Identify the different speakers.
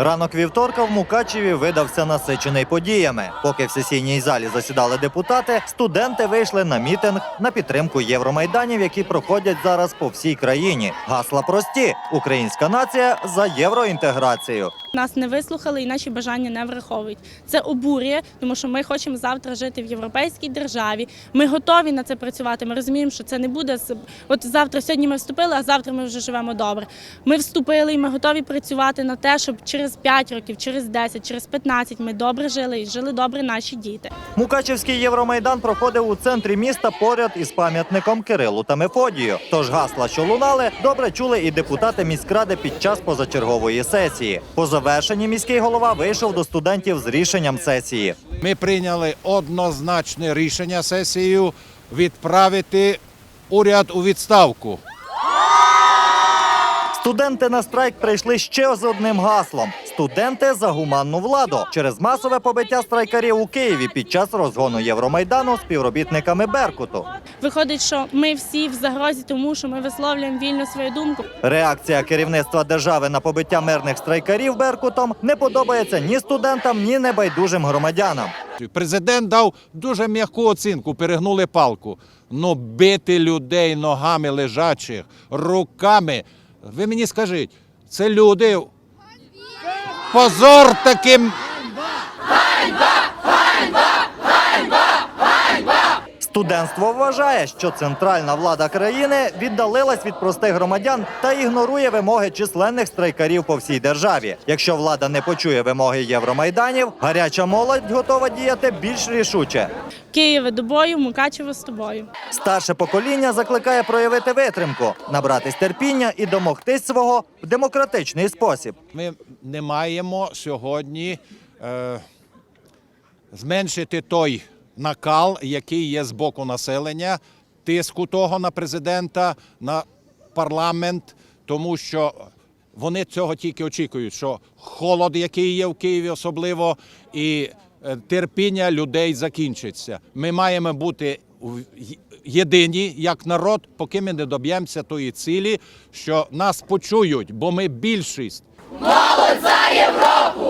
Speaker 1: Ранок вівторка в Мукачеві видався насичений подіями. Поки в сесійній залі засідали депутати, студенти вийшли на мітинг на підтримку євромайданів, які проходять зараз по всій країні. Гасла прості: українська нація за євроінтеграцію.
Speaker 2: Нас не вислухали і наші бажання не враховують. Це обурює, тому що ми хочемо завтра жити в європейській державі. Ми готові на це працювати. Ми розуміємо, що це не буде от завтра. Сьогодні ми вступили, а завтра ми вже живемо добре. Ми вступили і ми готові працювати на те, щоб через 5 років, через 10, через 15 ми добре жили і жили добре наші діти.
Speaker 1: Мукачевський Євромайдан проходив у центрі міста поряд із пам'ятником Кирилу та Мефодію. Тож гасла, що лунали, добре чули і депутати міськради під час позачергової сесії. По завершенні міський голова вийшов до студентів з рішенням сесії.
Speaker 3: Ми прийняли однозначне рішення сесією відправити уряд у відставку.
Speaker 1: Студенти на страйк прийшли ще з одним гаслом: студенти за гуманну владу через масове побиття страйкарів у Києві під час розгону Євромайдану співробітниками Беркуту.
Speaker 2: Виходить, що ми всі в загрозі, тому що ми висловлюємо вільно свою думку.
Speaker 1: Реакція керівництва держави на побиття мирних страйкарів Беркутом не подобається ні студентам, ні небайдужим громадянам.
Speaker 3: Президент дав дуже м'яку оцінку, перегнули палку. Ну, бити людей ногами лежачих, руками. Ви мені скажіть, це люди. Позор таким.
Speaker 1: Студентство вважає, що центральна влада країни віддалилась від простих громадян та ігнорує вимоги численних страйкарів по всій державі. Якщо влада не почує вимоги Євромайданів, гаряча молодь готова діяти більш рішуче.
Speaker 2: Києве до бою, Мукачево з тобою.
Speaker 1: Старше покоління закликає проявити витримку, набратись терпіння і домогтись свого в демократичний спосіб.
Speaker 3: Ми не маємо сьогодні е, зменшити той накал, який є з боку населення, тиску того на президента, на парламент, тому що вони цього тільки очікують, що холод, який є в Києві, особливо, і е, терпіння людей закінчиться. Ми маємо бути єдині як народ, поки ми не доб'ємося тої цілі, що нас почують, бо ми більшість.
Speaker 4: Молодь за Європу!